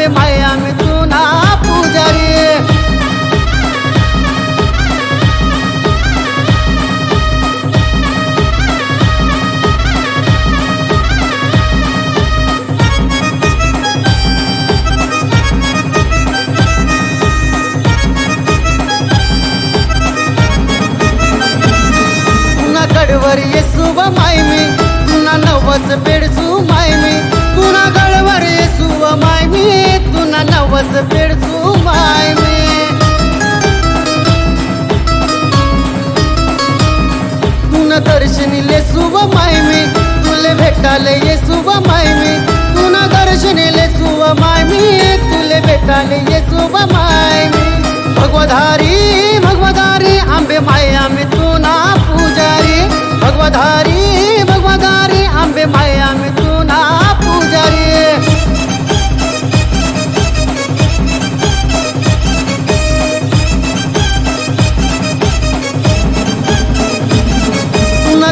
शिवे माया मी तुना पुजारी। कडवर येसू माय मी ना नवच पेडसू भेटाले येसू माय मी तुना दर्शनी लेसू माय मी तुले भेटाले येसू माय मी भगवधारी भगवधारी, आंबे माय आम्ही तुना पुजारी। भगवधारी भगवधारी, आंबे माय आम्ही तुना पुजारी।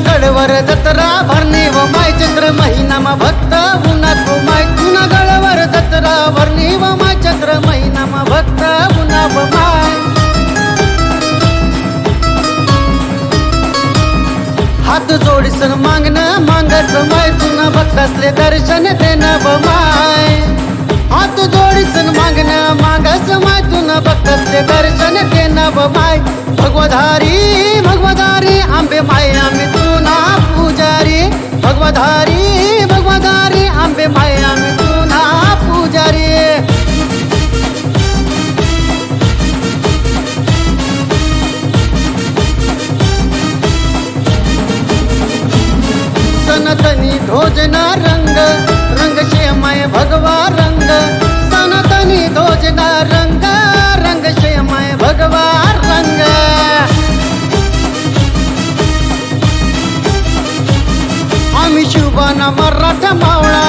गडवर दत्तरा भरणे व माय चंद्र भक्त उन्हा तुमाय तुना गळवर दत्रा भरणे व मा चक्र महिना मा भक्त उन्हा व माय. हात जोडीसन मागणं मागच माय तुना भक्त असले दर्शन देणं व माय. हात जोडीसन मागणं मागच माय तुना भक्त असले दर्शन देणं व माय. भगवधारी भगवधारी आंबे माय आंबे सनातनी ध्वजना रंग रंग शेमय भगवा रंग सनातनी ध्वजना रंग रंग शेमय भगवा रंग. आम्ही शिवबाना मराठा मावळा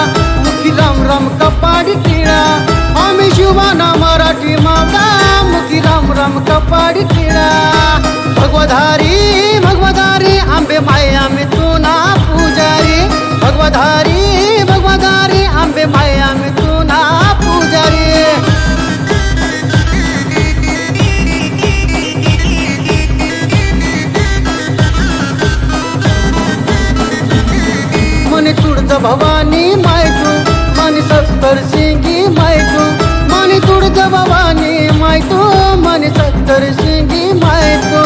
मुखी राम राम कपाडी टिळा. आम्ही शिवबाना मराठी मावळा मुखी राम राम कपाडी टिळा. भगवधारी भगवधारी आंबे माय आम्ही भवानी मायकू मनी सत्तर सिंगी मायकू मनी तुडत भवानी मायकू मनी सत्तर सिंगी मायकू.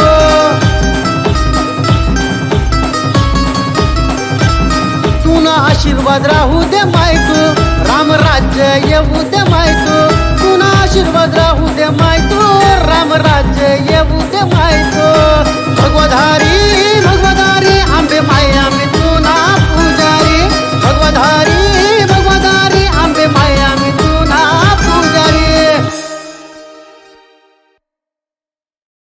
तुना आशीर्वाद राहू दे मायकू राम राज्य येऊ दे